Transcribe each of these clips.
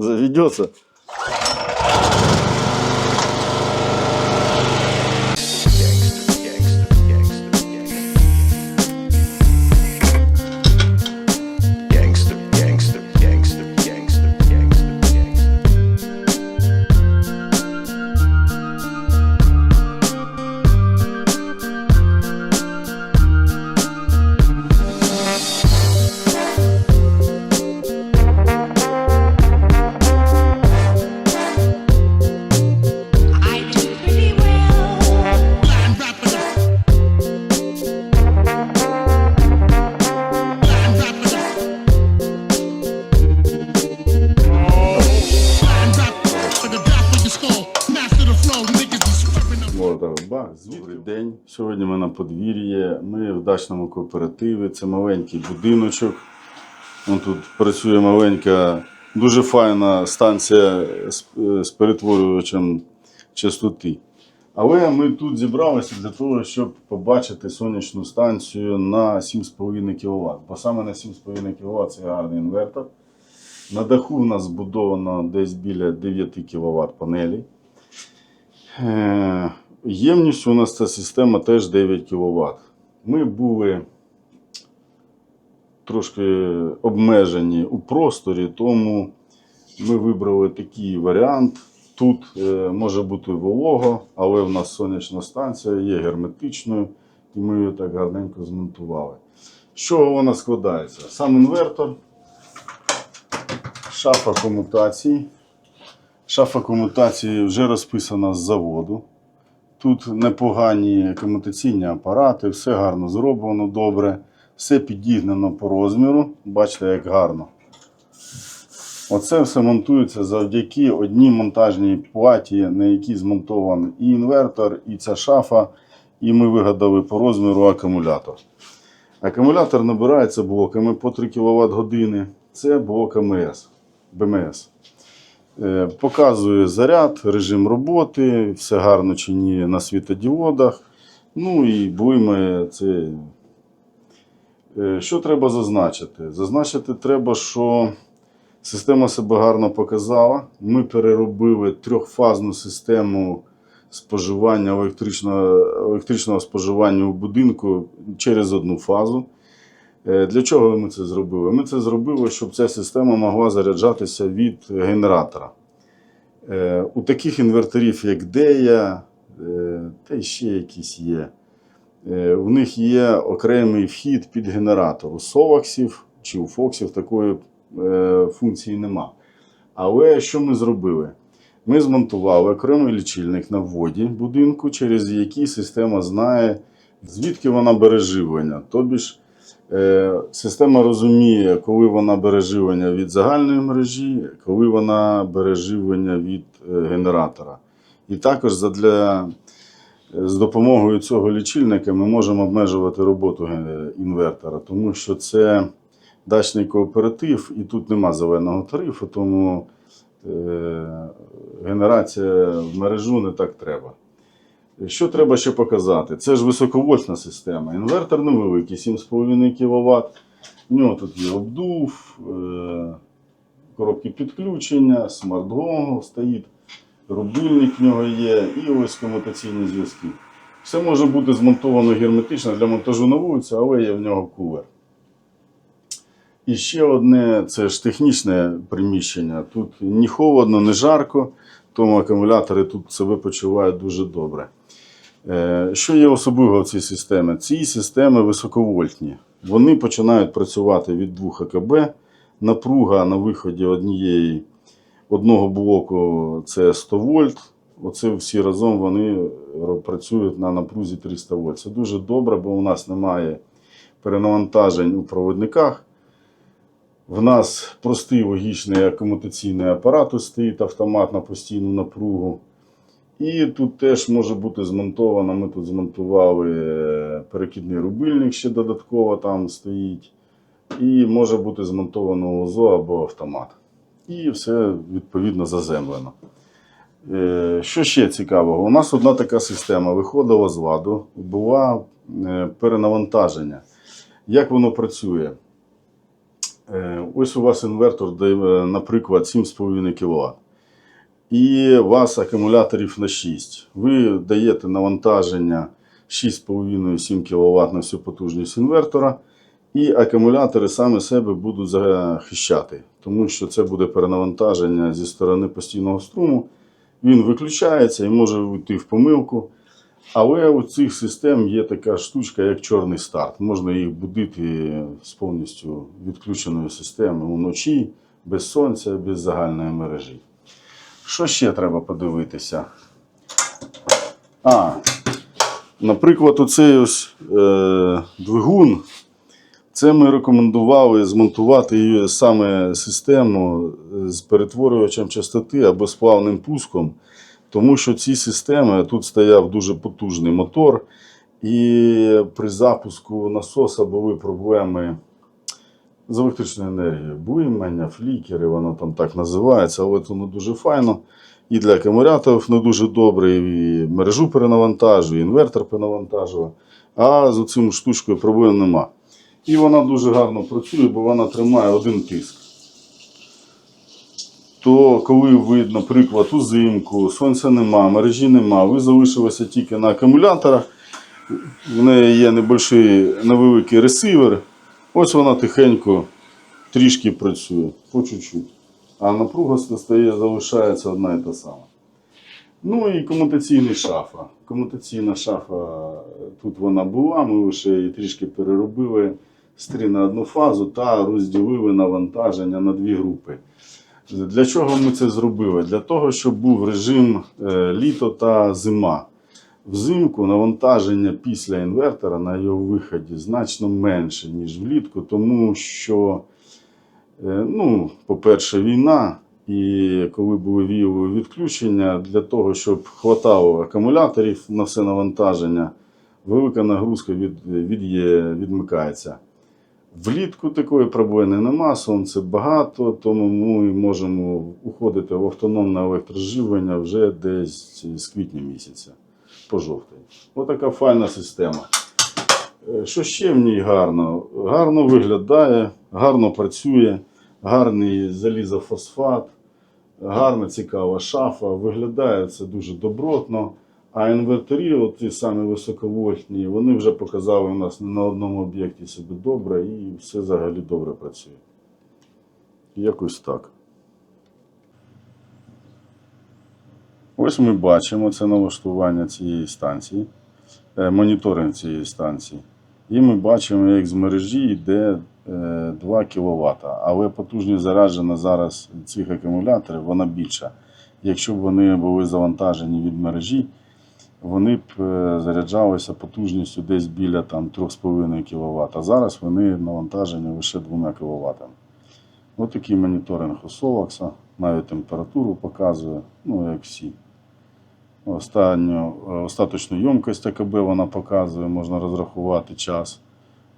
Заведется. Добрий день. Сьогодні ми на подвір'ї. Ми в дачному кооперативі. Це маленький будиночок. Вон тут працює маленька, дуже файна станція з, е, перетворювачем частоти. Але ми тут зібралися для того, щоб побачити сонячну станцію на 7,5 кВт. Бо саме на 7,5 кВт це гарний інвертор. На даху у нас збудовано десь біля 9 кВт панелей. Ємність у нас ця система теж 9 кВт. Ми були трошки обмежені у просторі, тому ми вибрали такий варіант. Тут е, може бути волого, але в нас сонячна станція є герметичною, і ми її так гарненько змонтували. З чого вона складається? Сам інвертор, шафа комутацій. Шафа комутації вже розписана з заводу. Тут непогані комутаційні апарати, все гарно зроблено, добре. Все підігнано по розміру. Бачите, як гарно. Оце все монтується завдяки одній монтажній платі, на якій змонтований і інвертор, і ця шафа. І ми вигадали по розміру акумулятор. Акумулятор набирається блоками по 3 кВт години. Це блок АМС, БМС. Е, Показує заряд, режим роботи, все гарно чи ні на світодіодах. Ну і блимає це. Е, Що треба зазначити? Зазначити треба, що система себе гарно показала. Ми переробили трьохфазну систему споживання електричного, електричного споживання у будинку через одну фазу. Е, Для чого ми це зробили? Ми це зробили, щоб ця система могла заряджатися від генератора. Е, У таких інверторів, як Дея, е, та ще якісь є. У них є окремий вхід під генератор. У Соваксів чи у Фоксів такої функції нема. Але що ми зробили? Ми змонтували окремий лічильник на вводі будинку, через який система знає, звідки вона бере живлення. Тобі Система розуміє, коли вона бере живлення від загальної мережі, коли вона бере живлення від е, генератора. І також задля, е, з допомогою цього лічильника ми можемо обмежувати роботу інвертора, тому що це дачний кооператив і тут нема зеленого тарифу, тому е, генерація в мережу не так треба. Що треба ще показати? Це ж високовольтна система. Інвертор невеликий, 7,5 кВт. У нього тут є обдув, е, коробки підключення, смарт-гонг стоїть, рубильник в нього є і ось комутаційні зв'язки. Все може бути змонтовано герметично для монтажу на вулиці, але є в нього кулер. І ще одне це ж технічне приміщення. Тут ні холодно, ні жарко, тому акумулятори тут себе почувають дуже добре. Е, Що є особливо в цій системі? Ці системи високовольтні. Вони починають працювати від 2 АКБ. Напруга на виході однієї, одного блоку це 100 вольт. Оце всі разом вони працюють на напрузі 300 вольт. Це дуже добре, бо у нас немає перенавантажень у проводниках. В нас простий логічний акумутаційний апарат стоїть автомат на постійну напругу. І тут теж може бути змонтовано. Ми тут змонтували е, перекидний рубильник, ще додатково там стоїть. І може бути змонтовано ОЗО або автомат. І все відповідно заземлено. Е, Що ще цікавого? У нас одна така система виходила з ладу, була е, перенавантаження. Як воно працює? Ось у вас інвертор, наприклад, 7,5 кВт. І у вас акумуляторів на 6. Ви даєте навантаження 6,5-7 кВт на всю потужність інвертора. І акумулятори саме себе будуть захищати, тому що це буде перенавантаження зі сторони постійного струму. Він виключається і може вийти в помилку. Але у цих систем є така штучка, як чорний старт. Можна їх будити з повністю відключеною системою вночі, без сонця, без загальної мережі. Що ще треба подивитися? А, наприклад, оцей ось е, двигун. Це ми рекомендували змонтувати її саме систему з перетворювачем частоти або з плавним пуском, тому що ці системи тут стояв дуже потужний мотор, і при запуску насоса були проблеми з електричною енергією. Буймання, флікери, воно там так називається, але не дуже файно. І для акумуляторів не дуже добре, і мережу перенавантажує, і інвертор перенавантажує. А з цим штучкою проблем нема. І вона дуже гарно працює, бо вона тримає один тиск. То коли ви, наприклад, узимку, сонця нема, мережі нема, ви залишилися тільки на акумуляторах, в неї є невеликий ресивер, ось вона тихенько трішки працює, по чуть-чуть. А напруга стає, залишається одна і та сама. Ну і комутаційний шафа. Комутаційна шафа, тут вона була, ми лише її трішки переробили 3 на одну фазу та розділили навантаження на дві групи. Для чого ми це зробили? Для того, щоб був режим е, літо та зима. Взимку навантаження після інвертора на його виході значно менше, ніж влітку, тому що, е, ну, по-перше, війна. І коли були вієві відключення, для того, щоб хватало акумуляторів на все навантаження, велика нагрузка від, від, відмикається. Влітку такої проблеми нема, сонце багато, тому ми можемо уходити в автономне електроживлення вже десь з квітня місяця по жовтий. Отака файна система. Е, Що ще в ній гарно? Гарно виглядає, гарно працює, гарний залізофосфат, гарна цікава шафа, виглядає це дуже добротно. А інвертарі, от ті самі високовольтні, вони вже показали у нас на одному об'єкті себе добре і все взагалі добре працює. Якось так. Ось ми бачимо це налаштування цієї станції, е, моніторинг цієї станції. І ми бачимо, як з мережі йде е, 2 кВт. Але потужність заряджена зараз цих акумуляторів вона більша. Якщо б вони були завантажені від мережі, вони б е, заряджалися потужністю десь біля там, 3,5 кВт. А зараз вони навантажені лише 2 кВт. Ось такий моніторинг у Солакса, навіть температуру показує, ну як всі. Останню, е, остаточну ємкость АКБ вона показує, можна розрахувати час.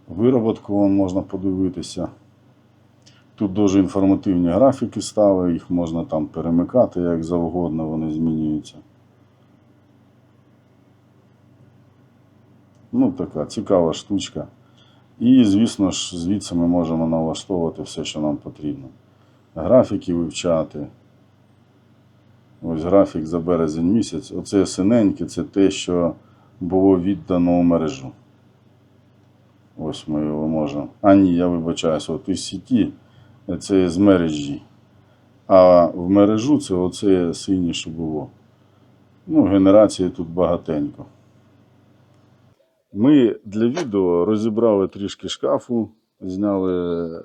Вироботку можна подивитися. Тут дуже інформативні графіки стали, їх можна там перемикати як завгодно, вони змінюються. Ну, така цікава штучка. І, звісно ж, звідси ми можемо налаштовувати все, що нам потрібно. Графіки вивчати. Ось графік за березень місяць. Оце синеньке, це те, що було віддано у мережу. Ось ми його можемо. А ні, я вибачаюся, от із сіті це з мережі. А в мережу це оце синє, що було. Ну, генерації тут багатенько. Ми для відео розібрали трішки шкафу, зняли е,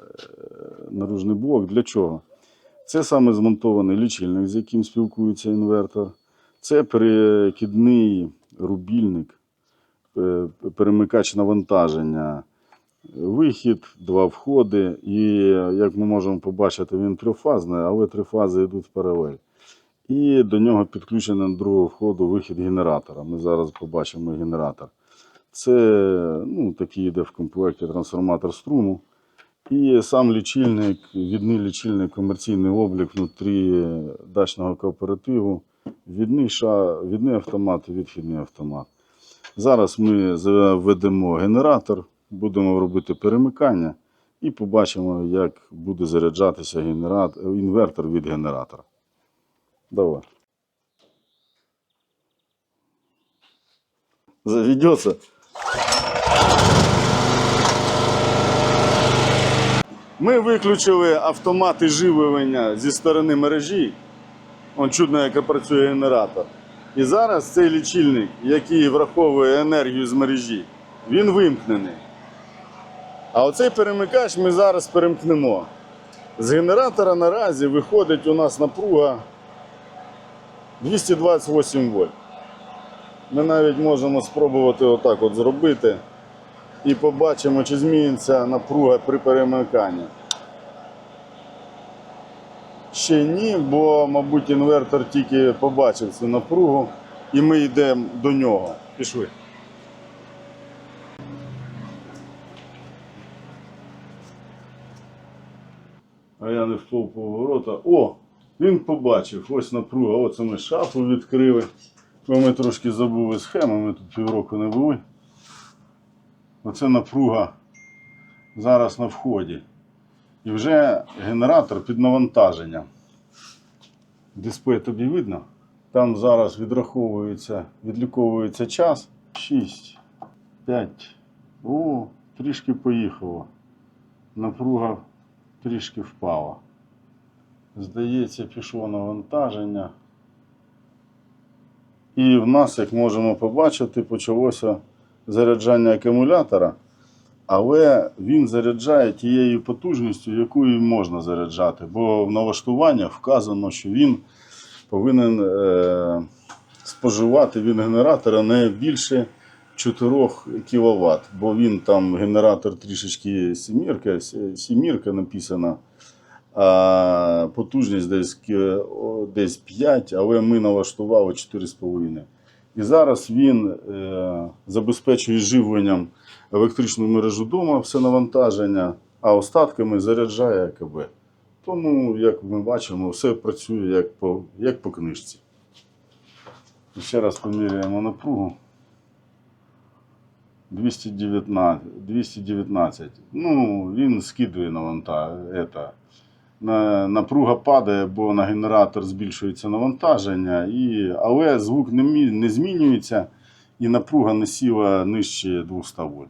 наружний блок. Для чого? Це саме змонтований лічильник, з яким спілкується інвертор. Це перекидний рубільник, е, перемикач навантаження, вихід, два входи. І як ми можемо побачити, він трьохфазний, але три фази йдуть паралель. І до нього підключений до другого входу вихід генератора. Ми зараз побачимо генератор. Це ну, такий йде в комплекті трансформатор струму. І сам лічильник, відний лічильник, комерційний облік внутрі дачного кооперативу, відний, ша, відний автомат і відхідний автомат. Зараз ми заведемо генератор, будемо робити перемикання і побачимо, як буде заряджатися генерат... інвертор від генератора. Давай. Заведется. Ми виключили автомати живлення зі сторони мережі. Он чудно, як працює генератор. І зараз цей лічильник, який враховує енергію з мережі, він вимкнений. А оцей перемикач ми зараз перемкнемо. З генератора наразі виходить у нас напруга 228 вольт. Ми навіть можемо спробувати отак от зробити і побачимо, чи зміниться напруга при перемиканні. Ще ні, бо, мабуть, інвертор тільки побачив цю напругу, і ми йдемо до нього. Пішли. А я не в поворота. О! Він побачив, ось напруга. Оце ми шафу відкрили. Бо ми трошки забули схему, ми тут півроку не були. Оце напруга зараз на вході. І вже генератор під навантаженням. Дисплей тобі видно? Там зараз відраховується, відліковується час. 6, 5. О, трішки поїхало. Напруга трішки впала. Здається, пішло навантаження. І в нас, як можемо побачити, почалося заряджання акумулятора, але він заряджає тією потужністю, якою можна заряджати. Бо в налаштуваннях вказано, що він повинен е, споживати від генератора не більше 4 кВт, бо він там генератор трішечки сімірка, сімірка написана а потужність десь, десь 5, але ми налаштували 4,5. І зараз він е, забезпечує живленням електричну мережу дома, все навантаження, а остатками заряджає АКБ. Тому, як ми бачимо, все працює як по, як по книжці. Ще раз поміряємо напругу. 219. 219. Ну, він скидує навантаження. На, напруга падає, бо на генератор збільшується навантаження, і, але звук не, не змінюється і напруга не сіла нижче 200 вольт.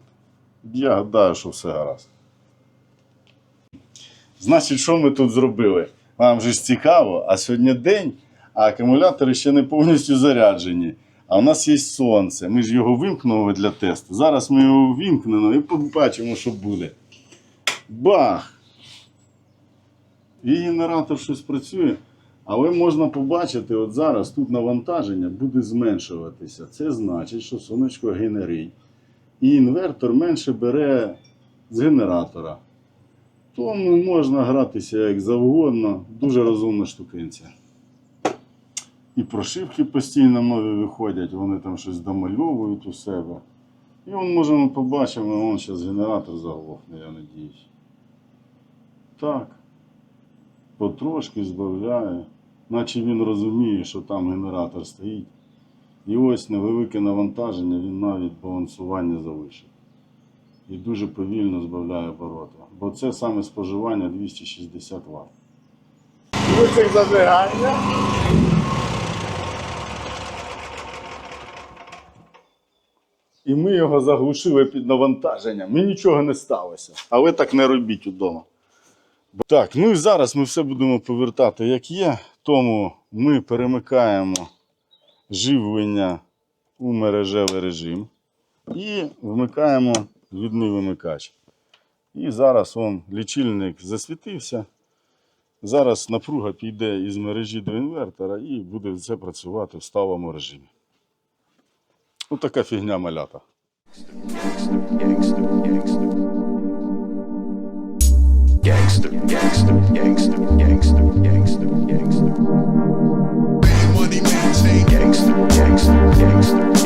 Я гадаю, що все гаразд. Значить, що ми тут зробили? Вам же ж цікаво, а сьогодні день, а акумулятори ще не повністю заряджені. А у нас є сонце. Ми ж його вимкнули для тесту. Зараз ми його вимкнемо і побачимо, що буде. Бах! І генератор щось працює. Але можна побачити, от зараз тут навантаження буде зменшуватися. Це значить, що сонечко генерить. І інвертор менше бере з генератора. Тому можна гратися як завгодно. Дуже розумна штукенця. І прошивки постійно нові виходять, вони там щось домальовують у себе. І он можемо побачимо, вон зараз генератор заглохне, я надіюсь. Так. Потрошки збавляє, наче він розуміє, що там генератор стоїть. І ось невелике навантаження, він навіть балансування залишив. І дуже повільно збавляє обороти. Бо це саме споживання 260 Вт. Ключик зажигання. І ми його заглушили під навантаженням. І нічого не сталося. Але так не робіть удома. Так, ну і зараз ми все будемо повертати як є. Тому ми перемикаємо живлення у мережевий режим і вмикаємо відний вимикач. І зараз он, лічильник засвітився. Зараз напруга піде із мережі до інвертора і буде все працювати в сталому режимі. Ось така фігня малята. Gangster, gangster, gangster, gangster, gangster, gangster, gangster. Gangster, gangster, gangster,